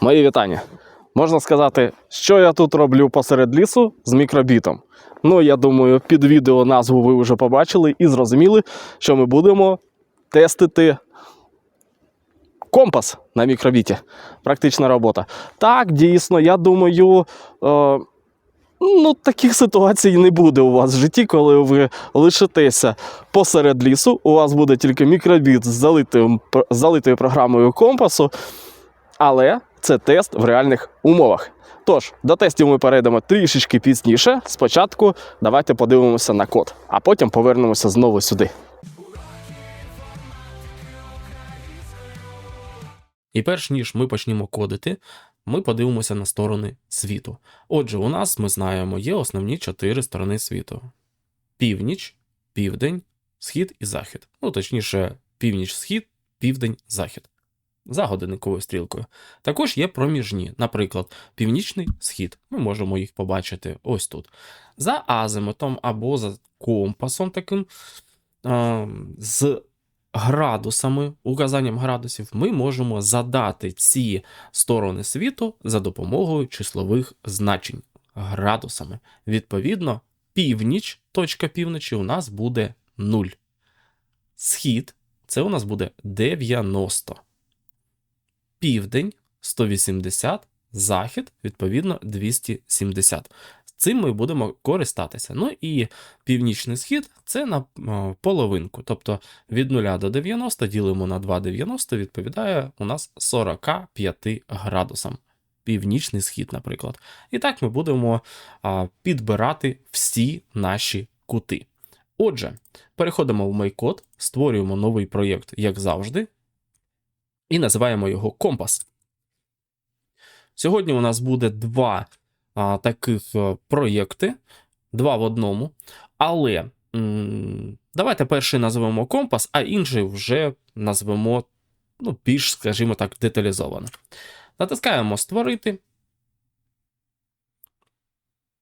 Мої вітання. Можна сказати, що я тут роблю посеред лісу з мікробітом. Ну, я думаю, під відео назву ви вже побачили і зрозуміли, що ми будемо тестити компас на мікробіті. Практична робота. Так, дійсно, я думаю. Е, Ну, таких ситуацій не буде у вас в житті, коли ви лишитеся посеред лісу. У вас буде тільки мікробіт з залитою, залитою програмою компасу, але це тест в реальних умовах. Тож, до тестів ми перейдемо трішечки пізніше. Спочатку давайте подивимося на код, а потім повернемося знову сюди. І перш ніж ми почнемо кодити, ми подивимося на сторони світу. Отже, у нас ми знаємо, є основні чотири сторони світу: північ, південь, схід і захід. Ну, точніше, північ-схід, південь-захід. За годинниковою стрілкою. Також є проміжні, наприклад, північний схід. Ми можемо їх побачити ось тут. За азимутом або за компасом таким з градусами, указанням градусів, ми можемо задати ці сторони світу за допомогою числових значень градусами. Відповідно, північ, точка півночі у нас буде 0. Схід це у нас буде 90. Південь 180, захід, відповідно, 270. Цим ми будемо користатися. Ну і північний схід це на е, половинку. Тобто від 0 до 90 ділимо на 2,90 відповідає у нас 45 градусам. Північний схід, наприклад. І так ми будемо підбирати всі наші кути. Отже, переходимо в MyCode, створюємо новий проєкт, як завжди, і називаємо його компас. Сьогодні у нас буде два а, таких е, проєкти, два в одному. Але м, давайте перший назвемо компас, а інший вже назвемо ну, більш, скажімо так, деталізовано. Натискаємо Створити.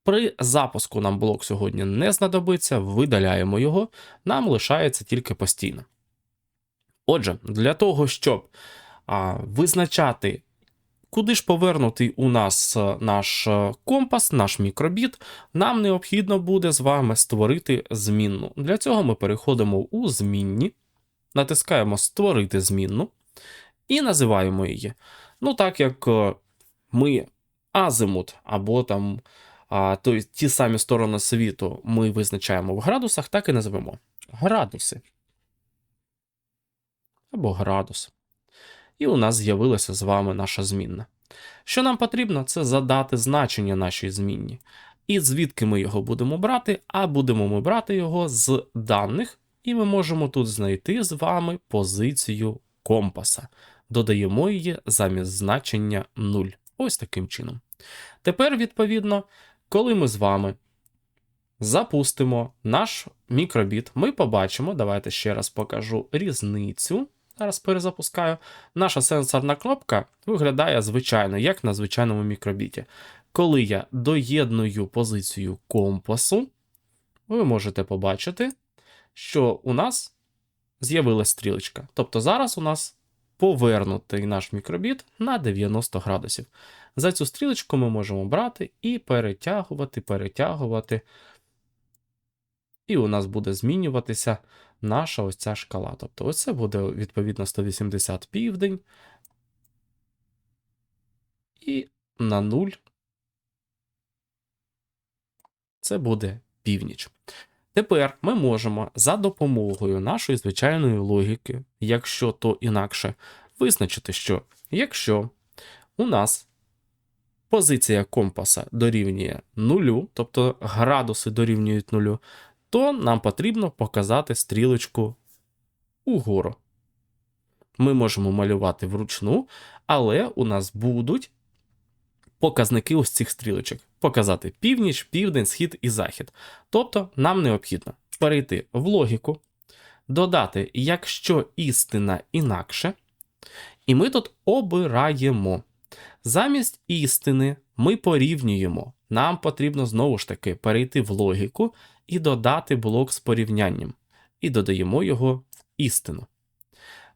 При запуску нам блок сьогодні не знадобиться, видаляємо його, нам лишається тільки постійно. Отже, для того, щоб а, визначати Куди ж повернутий у нас е, наш е, компас, наш мікробіт, нам необхідно буде з вами створити змінну. Для цього ми переходимо у змінні, натискаємо Створити змінну і називаємо її. Ну, так як е, ми азимут або там а, то, ті самі сторони світу ми визначаємо в градусах, так і називемо градуси. Або градус і у нас з'явилася з вами наша змінна. Що нам потрібно, це задати значення нашій змінні. І звідки ми його будемо брати, а будемо ми брати його з даних, і ми можемо тут знайти з вами позицію компаса. Додаємо її замість значення 0. Ось таким чином. Тепер, відповідно, коли ми з вами запустимо наш мікробіт, ми побачимо, давайте ще раз покажу різницю. Зараз перезапускаю. Наша сенсорна кнопка виглядає звичайно, як на звичайному мікробіті. Коли я доєдную позицію компасу, ви можете побачити, що у нас з'явилася стрілочка. Тобто зараз у нас повернутий наш мікробіт на 90 градусів. За цю стрілочку ми можемо брати і перетягувати, перетягувати. І у нас буде змінюватися наша ось ця шкала. Тобто, ось це буде відповідно 180 південь. І на 0 це буде північ. Тепер ми можемо за допомогою нашої звичайної логіки, якщо то інакше, визначити, що якщо у нас позиція компаса дорівнює нулю, тобто градуси дорівнюють нулю, то нам потрібно показати стрілочку угору. Ми можемо малювати вручну, але у нас будуть показники ось цих стрілочок. Показати північ, південь, схід і захід. Тобто нам необхідно перейти в логіку, додати, якщо істина інакше, і ми тут обираємо. Замість істини ми порівнюємо. Нам потрібно знову ж таки перейти в логіку і додати блок з порівнянням. І додаємо його в істину.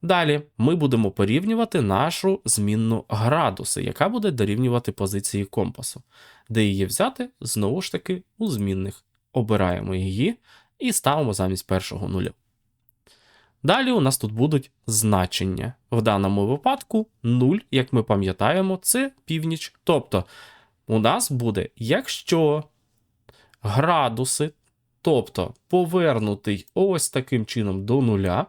Далі ми будемо порівнювати нашу змінну градуси, яка буде дорівнювати позиції компасу. Де її взяти, знову ж таки, у змінних. Обираємо її і ставимо замість першого нуля. Далі у нас тут будуть значення. В даному випадку 0, як ми пам'ятаємо, це північ. Тобто у нас буде, якщо градуси, тобто повернутий ось таким чином до нуля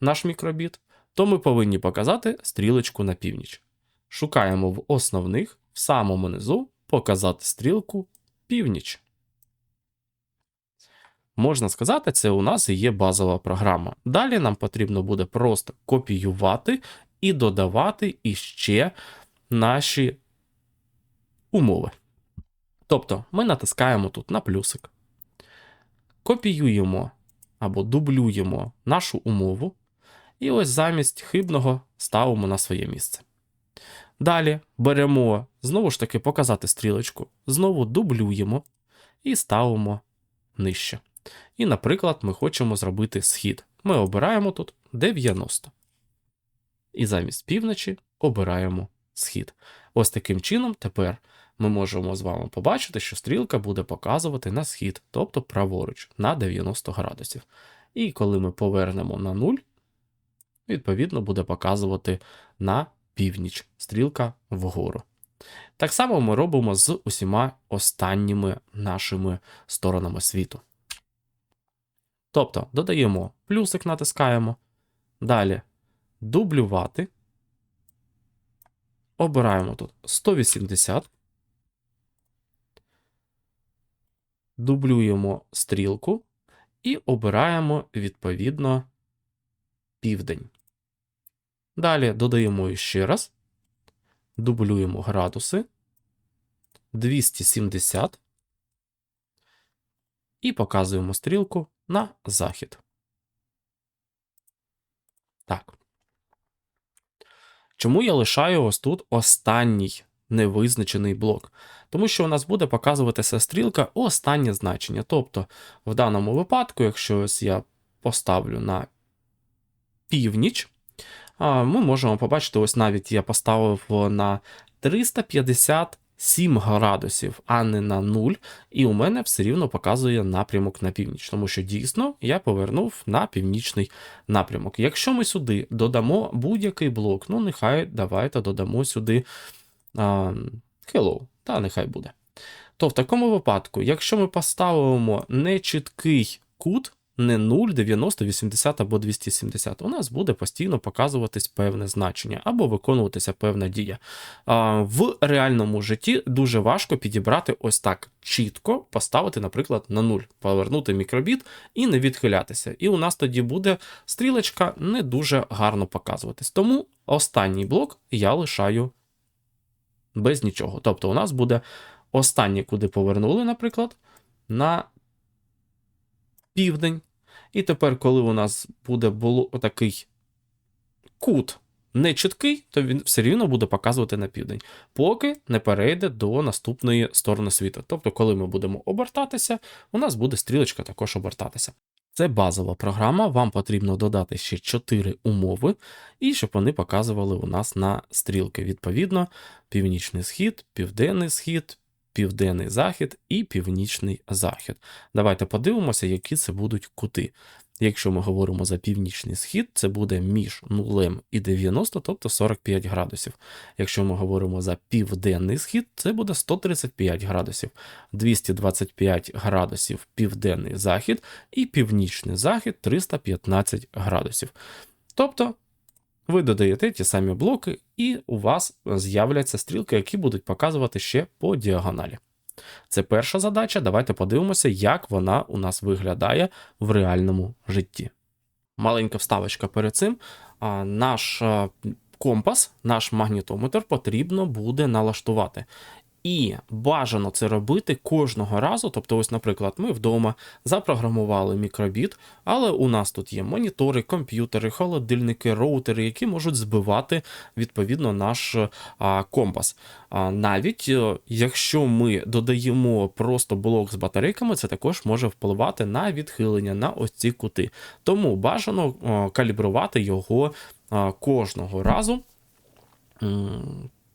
наш мікробіт, то ми повинні показати стрілочку на північ. Шукаємо в основних, в самому низу показати стрілку північ. Можна сказати, це у нас і є базова програма. Далі нам потрібно буде просто копіювати і додавати іще наші умови. Тобто ми натискаємо тут на плюсик, копіюємо або дублюємо нашу умову, і ось замість хибного ставимо на своє місце. Далі беремо, знову ж таки, показати стрілочку, знову дублюємо і ставимо нижче. І, наприклад, ми хочемо зробити схід. Ми обираємо тут 90. І замість півночі обираємо схід. Ось таким чином тепер ми можемо з вами побачити, що стрілка буде показувати на схід, тобто праворуч, на 90 градусів. І коли ми повернемо на 0, відповідно буде показувати на північ стрілка вгору. Так само ми робимо з усіма останніми нашими сторонами світу. Тобто додаємо плюсик, натискаємо. Далі дублювати. Обираємо тут 180. Дублюємо стрілку і обираємо відповідно південь. Далі додаємо ще раз. Дублюємо градуси 270 і показуємо стрілку на захід. Так. Чому я лишаю ось тут останній невизначений блок? Тому що у нас буде показуватися стрілка останнє значення. Тобто, в даному випадку, якщо ось я поставлю на північ, ми можемо побачити, ось навіть я поставив на 357 градусів, а не на 0, і у мене все рівно показує напрямок на північ, тому що дійсно я повернув на північний напрямок. Якщо ми сюди додамо будь-який блок, ну нехай давайте додамо сюди hello, та нехай буде. То в такому випадку, якщо ми поставимо нечіткий кут, не 0, 90, 80 або 270, у нас буде постійно показуватись певне значення або виконуватися певна дія. В реальному житті дуже важко підібрати ось так чітко, поставити, наприклад, на 0, повернути мікробіт і не відхилятися. І у нас тоді буде стрілочка не дуже гарно показуватись. Тому останній блок я лишаю без нічого. Тобто, у нас буде останнє, куди повернули, наприклад, на південь. І тепер, коли у нас буде було такий кут нечіткий, то він все рівно буде показувати на південь, поки не перейде до наступної сторони світу. Тобто, коли ми будемо обертатися, у нас буде стрілочка також обертатися. Це базова програма, вам потрібно додати ще 4 умови, і щоб вони показували у нас на стрілки. Відповідно, північний схід, південний схід, південний захід і північний захід. Давайте подивимося, які це будуть кути. Якщо ми говоримо за північний схід, це буде між 0 і 90, тобто 45 градусів. Якщо ми говоримо за південний схід, це буде 135 градусів, 225 градусів південний захід і північний захід 315 градусів. Тобто ви додаєте ті самі блоки, і у вас з'являться стрілки, які будуть показувати ще по діагоналі. Це перша задача. Давайте подивимося, як вона у нас виглядає в реальному житті. Маленька вставочка перед цим. Наш компас, наш магнітометр потрібно буде налаштувати. І бажано це робити кожного разу. Тобто, ось, наприклад, ми вдома запрограмували мікробіт, але у нас тут є монітори, комп'ютери, холодильники, роутери, які можуть збивати відповідно наш а, компас. А, навіть е, якщо ми додаємо просто блок з батарейками, це також може впливати на відхилення на ось ці кути. Тому бажано е, калібрувати його е, кожного разу.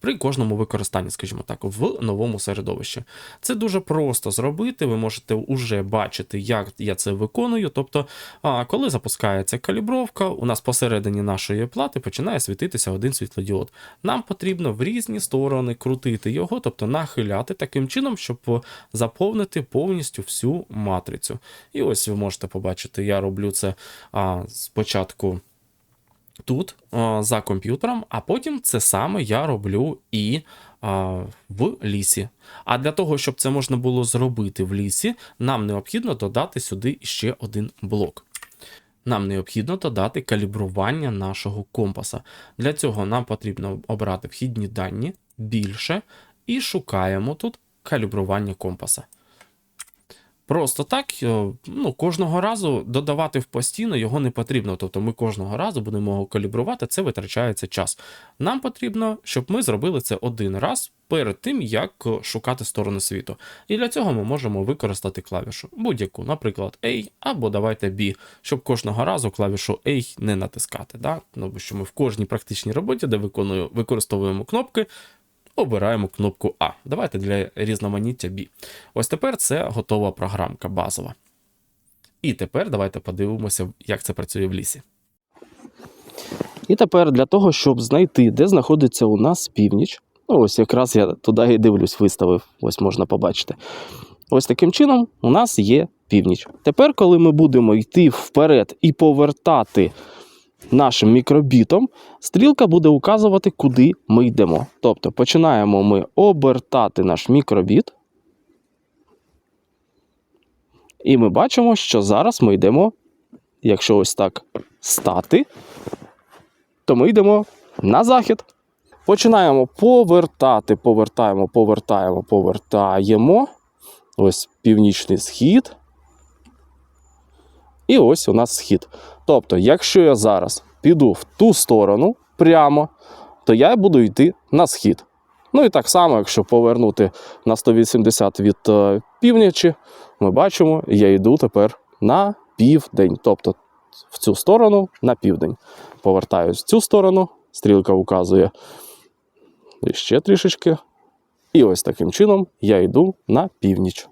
При кожному використанні, скажімо так, в новому середовищі. Це дуже просто зробити. Ви можете вже бачити, як я це виконую. Тобто, коли запускається калібровка, у нас посередині нашої плати починає світитися один світлодіод. Нам потрібно в різні сторони крутити його, тобто нахиляти таким чином, щоб заповнити повністю всю матрицю. І ось ви можете побачити, я роблю це а, спочатку тут а, за комп'ютером, а потім це саме я роблю і а, в лісі. А для того, щоб це можна було зробити в лісі, нам необхідно додати сюди ще один блок. Нам необхідно додати калібрування нашого компаса. Для цього нам потрібно обрати вхідні дані більше і шукаємо тут калібрування компаса. Просто так, е, ну, кожного разу додавати в постійно його не потрібно. Тобто ми кожного разу будемо його калібрувати, це витрачається час. Нам потрібно, щоб ми зробили це один раз перед тим, як е, шукати сторони світу. І для цього ми можемо використати клавішу будь-яку, наприклад, A або давайте B, щоб кожного разу клавішу A не натискати. Да? Ну, що ми в кожній практичній роботі, де виконую, використовуємо кнопки, обираємо кнопку А. Давайте для різноманіття B. Ось тепер це готова програмка базова. І тепер давайте подивимося, як це працює в лісі. І тепер для того, щоб знайти, де знаходиться у нас північ. Ну, ось якраз я туди і дивлюсь, виставив, ось можна побачити. Ось таким чином у нас є північ. Тепер, коли ми будемо йти вперед і повертати нашим мікробітом, стрілка буде указувати, куди ми йдемо. Тобто починаємо ми обертати наш мікробіт. І ми бачимо, що зараз ми йдемо, якщо ось так стати, то ми йдемо на захід. Починаємо повертати, повертаємо, повертаємо, повертаємо. Ось північний схід. І ось у нас схід. Тобто, якщо я зараз піду в ту сторону прямо, то я буду йти на схід. Ну і так само, якщо повернути на 180 від е, півночі, ми бачимо, я йду тепер на південь. Тобто в цю сторону на південь. Повертаюсь в цю сторону, стрілка указує ще трішечки. І ось таким чином я йду на північ.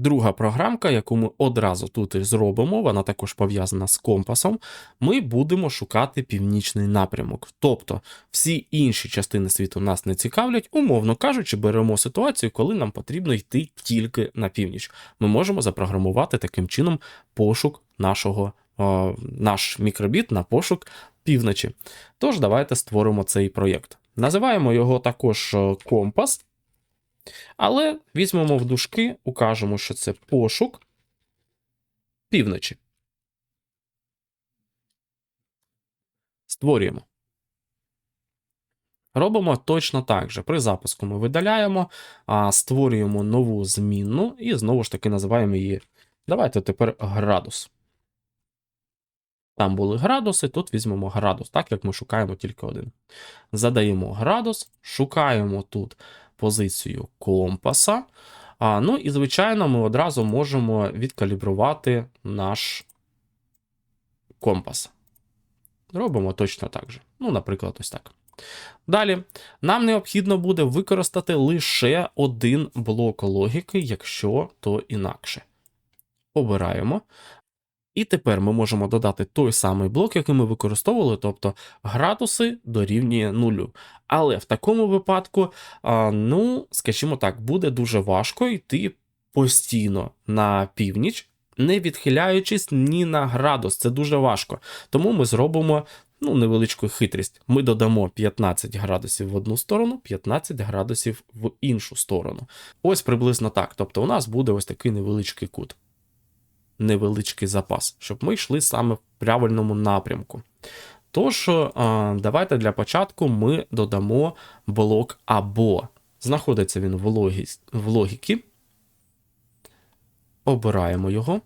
Друга програмка, яку ми одразу тут і зробимо, вона також пов'язана з компасом. Ми будемо шукати північний напрямок. Тобто всі інші частини світу нас не цікавлять, умовно кажучи, беремо ситуацію, коли нам потрібно йти тільки на північ. Ми можемо запрограмувати таким чином пошук нашого, е, наш мікробіт на пошук півночі. Тож давайте створимо цей проєкт. Називаємо його також е, компас. Але візьмемо в дужки, укажемо, що це пошук півночі. Створюємо. Робимо точно так же. При запуску ми видаляємо, створюємо нову змінну і знову ж таки називаємо її. Давайте тепер градус. Там були градуси, тут візьмемо градус, так як ми шукаємо тільки один. Задаємо градус, шукаємо тут позицію компаса. А, ну і, звичайно, ми одразу можемо відкалібрувати наш компас. Робимо точно так же. Ну, наприклад, ось так. Далі, нам необхідно буде використати лише один блок логіки, якщо то інакше. Обираємо. І тепер ми можемо додати той самий блок, який ми використовували, тобто градуси дорівнює нулю. Але в такому випадку, ну, скажімо так, буде дуже важко йти постійно на північ, не відхиляючись ні на градус. Це дуже важко. Тому ми зробимо ну, невеличку хитрість. Ми додамо 15 градусів в одну сторону, 15 градусів в іншу сторону. Ось приблизно так. Тобто, у нас буде ось такий невеличкий кут невеличкий запас, щоб ми йшли саме в правильному напрямку. Тож, давайте для початку ми додамо блок або. Знаходиться він в, логі... в логіки. Обираємо його.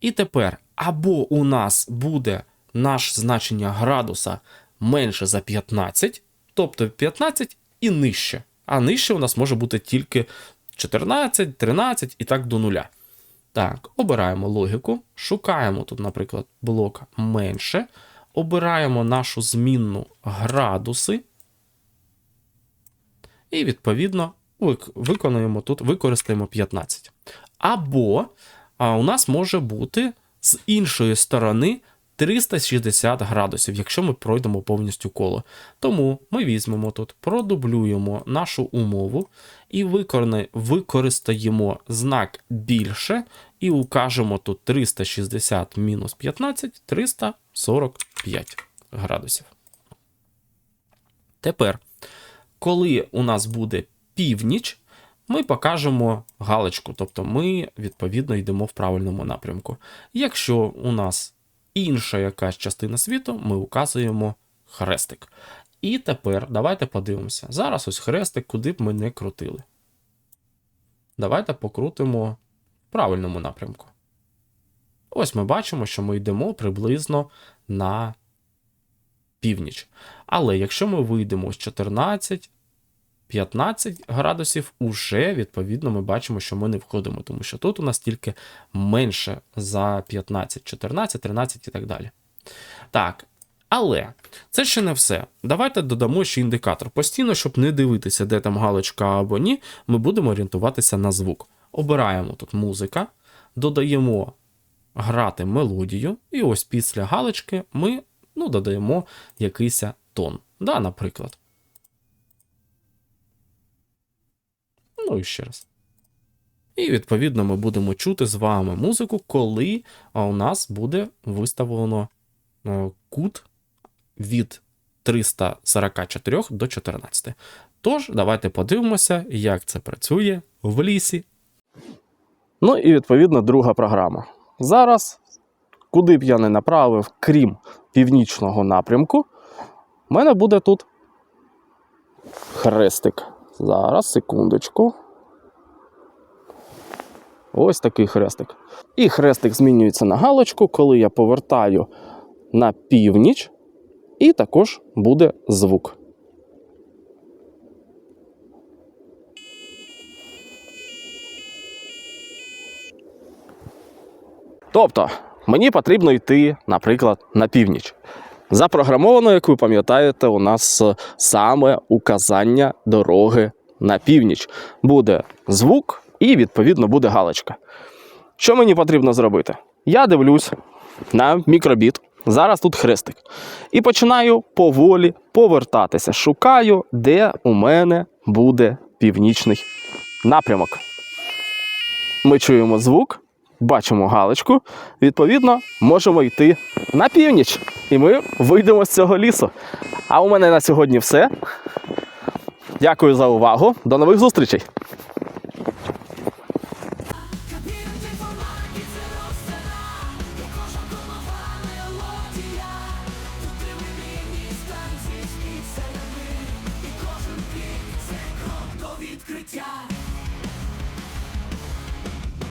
І тепер або у нас буде наше значення градуса менше за 15, тобто 15 і нижче. А нижче у нас може бути тільки 14, 13 і так до нуля. Так, обираємо логіку, шукаємо тут, наприклад, блок менше, обираємо нашу змінну градуси. І, відповідно, виконуємо тут, використаємо 15. Або а, у нас може бути з іншої сторони 360 градусів, якщо ми пройдемо повністю коло. Тому ми візьмемо тут, продублюємо нашу умову і використаємо знак більше і укажемо тут 360 мінус 15 345 градусів. Тепер, коли у нас буде північ, ми покажемо галочку, тобто ми відповідно йдемо в правильному напрямку. Якщо у нас інша якась частина світу, ми указуємо хрестик. І тепер давайте подивимося. Зараз ось хрестик, куди б ми не крутили. Давайте покрутимо в правильному напрямку. Ось ми бачимо, що ми йдемо приблизно на північ. Але якщо ми вийдемо з 14, 15 градусів, уже відповідно ми бачимо, що ми не входимо, тому що тут у нас тільки менше за 15, 14, 13 і так далі. Так. Але це ще не все. Давайте додамо ще індикатор. Постійно, щоб не дивитися, де там галочка або ні, ми будемо орієнтуватися на звук. Обираємо тут музика, додаємо грати мелодію, і ось після галочки ми ну, додаємо якийсь тон. Да, наприклад. Ну і ще раз. І відповідно ми будемо чути з вами музику, коли у нас буде виставлено е, кут від 344 до 14. Тож, давайте подивимося, як це працює в лісі. Ну і відповідно друга програма. Зараз, куди б я не направив, крім північного напрямку, в мене буде тут хрестик. Зараз, секундочку. Ось такий хрестик. І хрестик змінюється на галочку, коли я повертаю на північ, і також буде звук. Тобто, мені потрібно йти, наприклад, на північ. Запрограмовано, як ви пам'ятаєте, у нас е, саме указання дороги на північ. Буде звук і, відповідно, буде галочка. Що мені потрібно зробити? Я дивлюсь на мікробіт. Зараз тут хрестик. І починаю поволі повертатися. Шукаю, де у мене буде північний напрямок. Ми чуємо звук, бачимо галочку, відповідно, можемо йти на північ. І ми вийдемо з цього лісу. А у мене на сьогодні все. Дякую за увагу. До нових зустрічей!